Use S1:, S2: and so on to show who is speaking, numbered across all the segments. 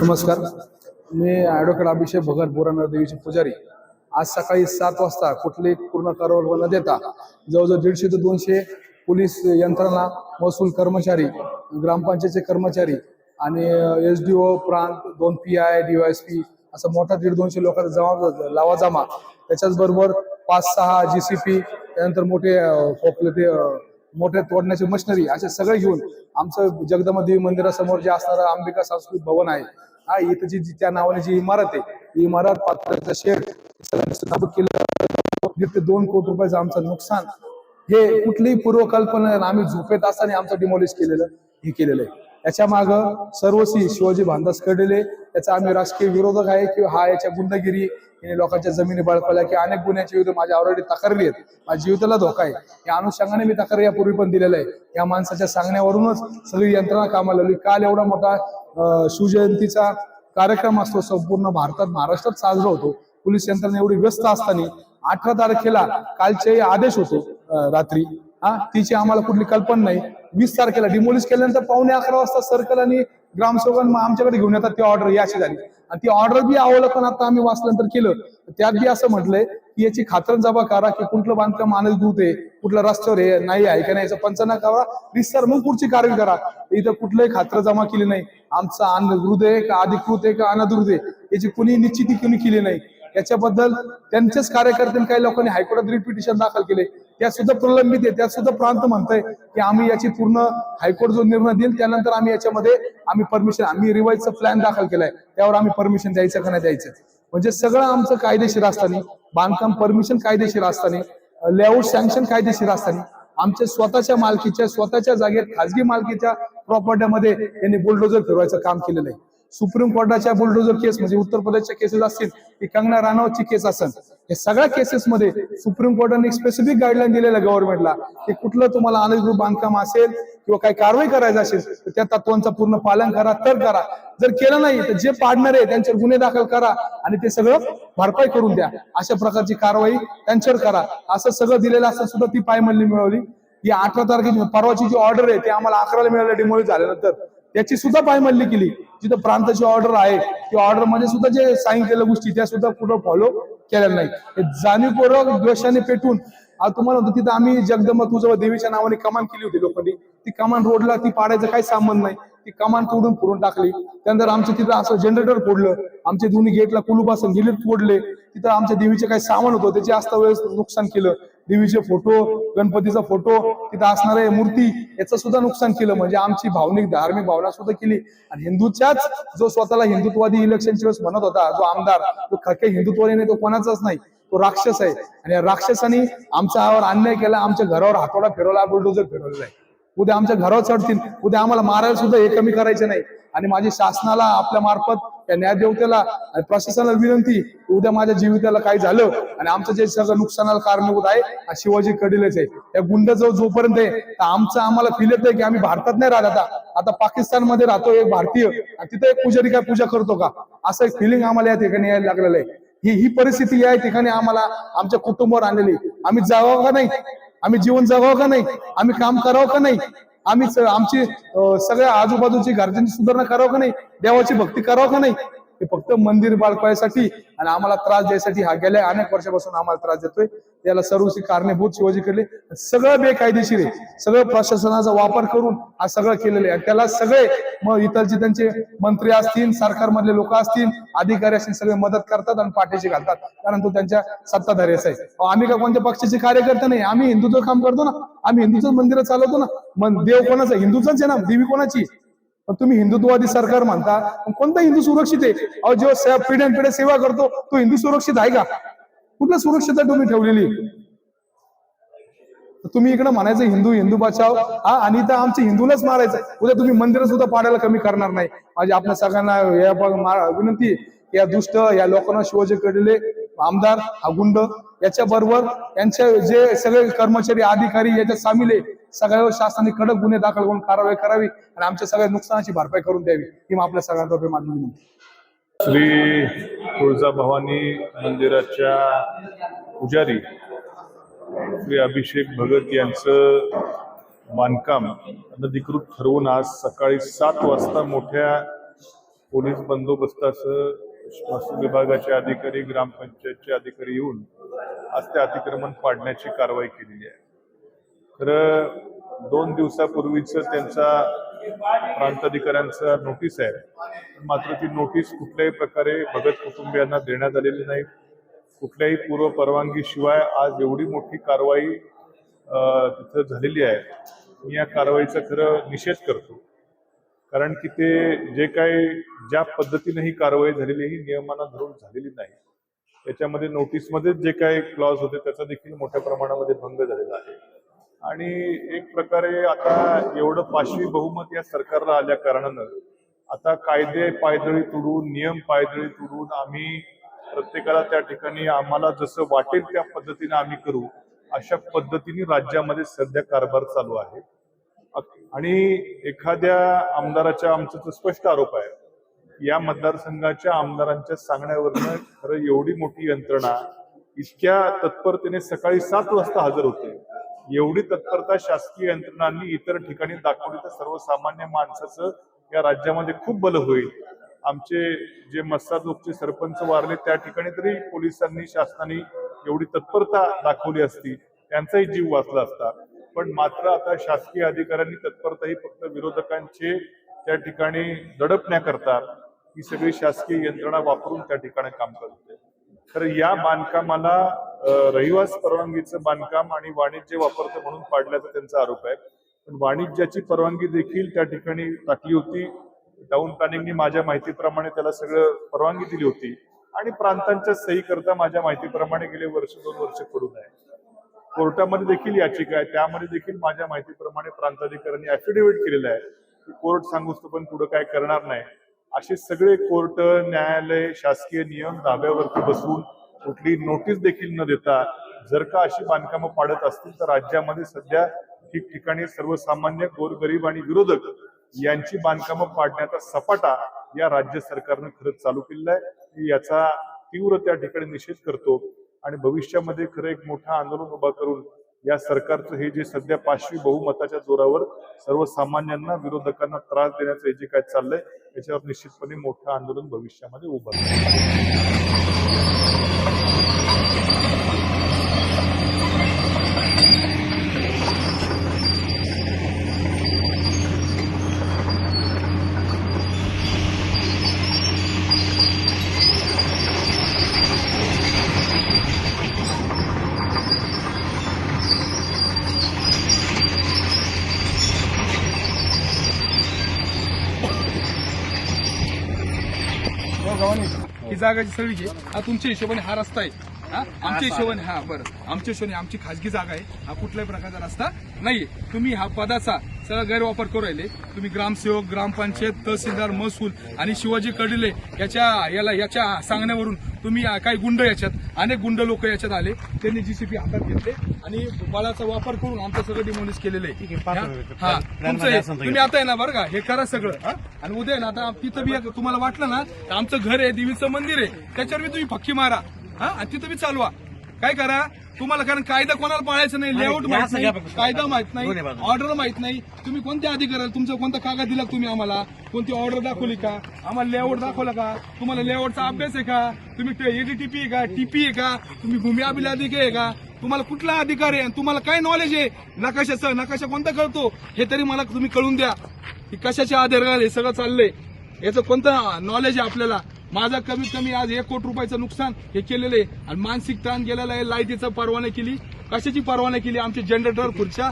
S1: नमस्कार. मी ॲडव्होकेट अभिषेक भगत बोरानगर देवीचे पुजारी. आज सकाळी सात वाजता कुठली पूर्ण कारवाई न देता जवळजवळ दीडशे ते दोनशे पोलीस यंत्रणा महसूल कर्मचारी ग्रामपंचायतचे कर्मचारी आणि एस डी ओ प्रांत दोन P I D S P असं मोठा दीड दोनशे लोकांचा जमा लावा जमा त्याच्याच बरोबर पाच सहा जी सी पी त्यानंतर मोठे अं, ते मोठ्या तोडण्याची मशिनरी असे सगळे घेऊन आमचं जगदंबा देवी मंदिरासमोर जे असणारं अंबिका सांस्कृतिक भवन आहे हा इथं जी त्या नावाने जी इमारत आहे ही इमारत पात्राचा शेड सगळ्यांचं केलं. ते दोन कोटी रुपयाचं आमचं नुकसान. हे कुठलीही पूर्वकल्पना आम्ही झोपेत असताना आमचं डिमॉलिश केलेलं हे केलेलं आहे. याच्या माग सर्वस्वी शिवाजी भांदास कडले याचा आम्ही राजकीय विरोधक आहे किंवा हा याच्या गुंडगिरी याने लोकांच्या जमिनी बळकवल्या की अनेक गुन्ह्याच्या विरुद्ध माझ्या ऑलरेडी तक्रारी आहेत. माझ्या जीविताला धोका आहे. या अनुषंगाने मी तक्रार यापूर्वी पण दिलेला आहे या माणसाच्या सांगण्यावरूनच सगळी यंत्रणा कामाला लागली. काल एवढा मोठा शिवजयंतीचा कार्यक्रम असतो संपूर्ण भारतात महाराष्ट्रात साजरा होतो. पोलीस यंत्रणा एवढी व्यस्त असताना अठरा तारखेला कालचे आदेश होते रात्री. हा? तिची आम्हाला कुठली कल्पना नाही. वीस तारखेला डिमोलिश केल्यानंतर पावणे अकरा वाजता सर्कल आणि ग्रामसेवकांना आमच्याकडे घेऊन येतात ती ऑर्डर याची झाली आणि ती ऑर्डर बी अवलोकन आता आम्ही वाचल्यानंतर केलं. त्यात बी असं म्हटलंय की याची खातरजमा करा की कुठलं बांधकाम अनधिकृत आहे कुठलं रस्त्यावर आहे नाही आहे का नाही याचा पंचनामा करा. विस्तार मग पुढची कारवाई करा. इथं कुठलंही खात्र जमा केली नाही. आमचा अनधिकृत आहे का अधिकृत आहे का अनादृत आहे याची कुणी निश्चिती कुणी केली नाही. याच्याबद्दल त्यांचेच कार्यकर्त्यांनी काही लोकांनी हायकोर्टात रिट पिटिशन दाखल केले. त्या सुद्धा प्रलंबित आहे. त्या सुद्धा प्रांत म्हणतंय की आम्ही याची पूर्ण हायकोर्ट जो निर्णय देईल त्यानंतर आम्ही याच्यामध्ये आम्ही परमिशन आम्ही रिवाईजचा प्लॅन दाखल केलाय. त्यावर आम्ही परमिशन द्यायचं का नाही द्यायचं? म्हणजे सगळं आमचं कायदेशीर असताना बांधकाम परमिशन कायदेशीर असताना लेआउट सँक्शन कायदेशीर असताना आमच्या स्वतःच्या मालकीच्या स्वतःच्या जागेत खाजगी मालकीच्या प्रॉपर्ट्यामध्ये यांनी बुलडोजर फिरवायचं काम केलेलं आहे. सुप्रीम कोर्टाच्या बुलडोजर केस म्हणजे उत्तर प्रदेशच्या केसेस असतील की कंगना राणावतची केस असेल हे सगळ्या केसेसमध्ये सुप्रीम कोर्टाने एक स्पेसिफिक गाईडलाईन दिलेलं गव्हर्नमेंटला की कुठलं तुम्हाला अनधिकृत बांधकाम असेल किंवा काही कारवाई करायचं असेल तर त्या तत्वांचं पूर्ण पालन करा तर करा. जर केलं नाही तर जे पाडणार आहे त्यांच्यावर गुन्हे दाखल करा आणि ते सगळं भरपाई करून द्या. अशा प्रकारची कारवाई त्यांच्यावर करा. असं सगळं दिलेलं असं सुद्धा ती पायमल्ली मिळवली. ही अठरा तारखेची परवाची जी ऑर्डर आहे ती आम्हाला अकराला मिळालं डिमोलिश झाल्यानंतर. त्याची सुद्धा पायमल्ली केली. जिथं प्रांताची ऑर्डर आहे ती ऑर्डरमध्ये सुद्धा जे सांगितलेल्या गोष्टी त्या सुद्धा कुठं फॉलो केल्या नाही हे जाणीवपूर्वक द्वेषाने पेटून आज तुम्हाला होतं तिथं आम्ही जगदंब तुझं देवीच्या नावाने कमान केली होती लोकांनी. ती कमान रोडला ती पाडायचं काही संबंध नाही. ती कमान तोडून पुरून टाकली. त्यानंतर आमच्या तिथं असं जनरेटर फोडलं. आमच्या दोन्ही गेटला कुलूप असं गिलीट फोडले. तिथं आमच्या देवीचे काही सामान होतं त्याचे असता वेळेस नुकसान केलं. देवीचे फोटो गणपतीचा फोटो तिथं असणारे मूर्ती याचं सुद्धा नुकसान केलं. म्हणजे आमची भावनिक धार्मिक भावना सुद्धा केली. आणि हिंदूच्याच जो स्वतःला हिंदुत्वादी इलेक्शनच्या वेळेस म्हणत होता जो आमदार तो खके हिंदुत्वादी नाही तो कोणाचाच नाही तो राक्षस आहे. आणि या राक्षसाने आमच्यावर अन्याय केला आमच्या घरावर हातोडा फिरवला बुलडोजर फिरवलेला आहे. उद्या आमच्या घरावर चढतील. उद्या आम्हाला मारायला सुद्धा हे कमी करायचे नाही. आणि माझी शासनाला आपल्या मार्फत त्या न्यायदेवतेला आणि प्रशासनाला विनंती उद्या माझ्या जीविताला काही झालं आणि आमचं जे सगळं नुकसानाला कारणीभूत आहे हा शिवाजी कडीलच आहे. त्या गुंड जो जोपर्यंत आहे तर आमचं आम्हाला फील येत की आम्ही भारतात नाही राहत आता. आता पाकिस्तानमध्ये राहतो एक भारतीय. आणि तिथे एक पुजारी काय पूजा करतो का? असं एक फिलिंग आम्हाला या ठिकाणी यायला लागलेलं आहे. ही ही परिस्थिती या ठिकाणी आम्हाला आमच्या कुटुंबावर आणलेली आम्ही जावं का नाही? आम्ही जीवन जगावं का नाही? आम्ही काम करावं का नाही? आम्ही आमची सगळ्या आजूबाजूची घरच्यांची सुधारणा करावं का नाही? देवाची भक्ती करावं का नाही? हे फक्त मंदिर बाळकायसाठी आणि आम्हाला त्रास द्यायसाठी हा गेल्या. अनेक वर्षापासून आम्हाला त्रास देतोय. त्याला सर्वशी कारणीभूत शिवाजी कडले. सगळं बेकायदेशीर आहे. सगळं प्रशासनाचा वापर करून हा सगळं केलेलं आहे. आणि त्याला सगळे मग इतरचे त्यांचे मंत्री असतील सरकारमधले लोक असतील अधिकारी असतील सगळे मदत करतात आणि पाठीशी घालतात. कारण तो त्यांच्या सत्ताधारीच आहे. आम्ही का कोणत्या पक्षाचे कार्यकर्ते नाही? आम्ही हिंदूचं काम करतो ना. आम्ही हिंदूचं मंदिर चालवतो ना. मग देव कोणाचं हिंदूचाच आहे ना. देवी कोणाची? पण तुम्ही हिंदुत्ववादी सरकार म्हणता पण कोणता हिंदू सुरक्षित आहे? अहो जो से- पिढ्यान पिढ्या सेवा करतो तो हिंदू सुरक्षित आहे का? कुठल्या सुरक्षितता तुम्ही ठेवलेली? तुम्ही इकडे म्हणायचं हिंदू हिंदू बचाव. हा आणि तर आमचे हिंदूलाच मारायचं उद्या तुम्ही मंदिर सुद्धा पाडायला कमी करणार नाही. माझी आपल्या सगळ्यांना या विनंती या दुष्ट या लोकांना शिवाजी कडले. आमदार हा गुंड याच्याबरोबर यांचे जे सगळे कर्मचारी अधिकारी याच्यात सामील आहे. सगळ्यावर शासनाने कडक गुन्हे दाखल करून कारवाई करावी आणि आमच्या सगळ्या नुकसानाची भरपाई करून द्यावी. ही मग आपल्या सगळ्यांतर्फे मागणी विनंती.
S2: श्री तुळजाभवानी मंदिराच्या पुजारी श्री अभिषेक भगत यांचं बांधकाम अनधिकृत ठरवून आज सकाळी सात वाजता मोठ्या पोलीस बंदोबस्ताचं महसूल विभागाचे अधिकारी ग्रामपंचायतचे अधिकारी येऊन आज ते अतिक्रमण पाडण्याची कारवाई केलेली आहे. खरं दोन दिवसापूर्वीच त्यांचा प्रांताधिकाऱ्यांचा नोटीस आहे. मात्र ती नोटीस कुठल्याही प्रकारे भगत कुटुंबियांना देण्यात आलेली नाही. कुठल्याही पूर्व परवानगी शिवाय आज एवढी मोठी कारवाई तिथं झालेली आहे. मी या कारवाईचा खरं निषेध करतो. कारण की ते जे काही ज्या पद्धतीने ही कारवाई झालेली ही नियमांना धरून झालेली नाही. त्याच्यामध्ये नोटीसमध्येच जे काही क्लॉज होते त्याचा देखील मोठ्या प्रमाणामध्ये भंग झालेला आहे. आणि एक प्रकारे आता एवढं पाशवी बहुमत या सरकारला आल्या कारणानं आता कायदे पायदळी तुडून नियम पायदळी तुडून आम्ही प्रत्येकाला त्या ठिकाणी आम्हाला जसं वाटेल त्या पद्धतीने आम्ही करू अशा पद्धतीने राज्यामध्ये सध्या कारभार चालू आहे. आणि एखाद्या आमदाराच्या आमचा स्पष्ट आरोप आहे या मतदारसंघाच्या आमदारांच्या सांगण्यावरनं खरं एवढी मोठी यंत्रणा इतक्या तत्परतेने सकाळी सात वाजता हजर होते एवढी तत्परता शासकीय यंत्रणांनी इतर ठिकाणी दाखवली तर सर्वसामान्य माणसाचं या राज्यामध्ये खूप बल होईल. आमचे जे मस्साजोगचे सरपंच वारले त्या ठिकाणी तरी पोलिसांनी शासनाने एवढी तत्परता दाखवली असती त्यांचाही जीव वाचला असता. पण मात्र आता शासकीय अधिकाऱ्यांनी तत्परता ही फक्त विरोधकांचे त्या ठिकाणी दडपण्याकरता ही सगळी शासकीय यंत्रणा वापरून त्या ठिकाणी काम करते तर या बांधकामाला रहिवास परवानगीचं बांधकाम आणि वाणिज्य वापरतं म्हणून पाडल्याचा त्यांचा आरोप आहे. पण वाणिज्याची परवानगी देखील त्या ठिकाणी टाकली होती. टाउन प्लॅनिंगनी माझ्या माहितीप्रमाणे त्याला सगळं परवानगी दिली होती. आणि प्रांतांच्या सही करता माझ्या माहितीप्रमाणे गेले वर्ष दोन वर्ष पडून आहे. कोर्टामध्ये देखील याचिका आहे. त्यामध्ये देखील माझ्या माहितीप्रमाणे प्रांताधिकाऱ्यांनी ऍफिडेव्हिट केलेलं आहे की कोर्ट सांगूस पण पुढे काय करणार नाही. असे सगळे कोर्ट न्यायालय शासकीय नियम धाब्यावरती बसून कुठली नोटीस देखील न देता जर का अशी बांधकामं पाडत असतील तर राज्यामध्ये सध्या ठिकठिकाणी सर्वसामान्य गोरगरीब आणि विरोधक यांची बांधकामं पाडण्याचा सपाटा या राज्य सरकारनं खरंच चालू केलेला आहे. याचा तीव्र त्या ठिकाणी निषेध करतो. आणि भविष्यामध्ये खरं एक मोठं आंदोलन उभा करून या सरकारचं हे जे सध्या पाचवी बहुमताच्या जोरावर सर्वसामान्यांना विरोधकांना त्रास देण्याचं हे जे काय चाललंय याच्यावर निश्चितपणे मोठं आंदोलन भविष्यामध्ये उभं राहील.
S3: हो, जागाची सगळी हा तुमच्या हिशोबाने हा रस्ता आहे. हा? आमच्या हिशोबाने हा बरं. आमच्या हिशोबाने आमची खाजगी जागा आहे. हा कुठल्याही प्रकारचा रस्ता नाहीये. तुम्ही हा पदाचा सगळा गैरवापर करू राहिले. तुम्ही ग्रामसेवक ग्रामपंचायत तहसीलदार महसूल आणि शिवाजी कडले याच्या याला याच्या सांगण्यावरून तुम्ही काही गुंड याच्यात अनेक गुंड लोक याच्यात आले. त्यांनी जीसीपी हातात घेतले आणि बळाचा वापर करून आमचं सगळं डिमोलिश केलेलं आहे. हा, तुमचं तुम्ही आता आहे ना बरं का? हे करा सगळं? आणि उद्या ना आता तिथं बी तुम्हाला वाटलं ना आमचं घर आहे देवीचं मंदिर आहे. त्याच्यावर बी तुम्ही फक्की मारा. हा? आणि तिथं बी चालवा. काय करा? तुम्हाला कारण कायदा कोणाला पाळायचं नाही लेआउट माहीत नाही कायदा माहीत नाही ऑर्डर माहीत नाही. तुम्ही कोणत्या अधिकाऱ्याला तुमचा कोणता कागद दिला तुम्ही आम्हाला? कोणती ऑर्डर दाखवली का? आम्हाला लेआउट दाखवला का? तुम्हाला लेआउटचा अभ्यास आहे का? तुम्ही एडीटीपी आहे का? टीपी आहे का? तुम्ही भूमी अभिलाधिक आहे का? तुम्हाला कुठला अधिकार आहे? तुम्हाला काय नॉलेज आहे? नकाशाचं नकाशा कोणता कळतो हे तरी मला तुम्ही कळून द्या. की कशाच्या आधारावर हे सगळं चाललंय? याचं कोणतं नॉलेज आहे आपल्याला? माझा कमीत कमी आज एक कोटी रुपयाचं नुकसान हे केलेलं आहे. आणि मानसिक ताण गेलेला आहे. लाईटीचा परवाना केली. कशाची परवाना केली? आमचे जनरेटर खुर्च्या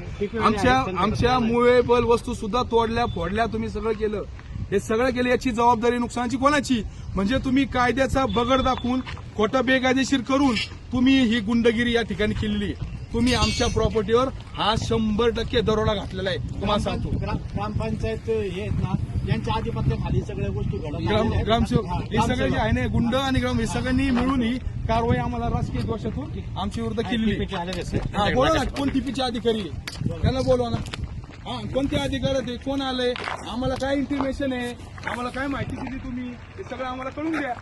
S3: आमच्या आमच्या मुवेबल वस्तू सुद्धा तोडल्या फोडल्या तुम्ही सगळं केलं. हे सगळं केलं याची जबाबदारी नुकसानाची कोणाची? म्हणजे तुम्ही कायद्याचा बगड दाखवून खोटं बेकायदेशीर करून तुम्ही ही गुंडगिरी या ठिकाणी केलेली आहे. तुम्ही आमच्या प्रॉपर्टीवर हा शंभर टक्के दरोडा घातलेला आहे. तुम्हाला सांगतो.
S4: ग्रामपंचायत हे ना यांच्या आधिपत्याखाली सगळ्या गोष्टी घडत
S3: ग्राम. ग्रामसेवक
S4: हा,
S3: सगळे जे. आहे ना गुंड आणि ग्राम हे सगळ्यांनी मिळून ही कारवाई आम्हाला राजकीय दोषातून आमच्या विरुद्ध केलेली. हा बोला ना कोण टीपीचे अधिकारी आहे? त्यांना बोलवा ना हा कोणते अधिकारी आहेत? कोण आले आम्हाला काय इन्फॉर्मेशन आहे आम्हाला काय माहिती दिली तुम्ही हे सगळं आम्हाला कळून द्या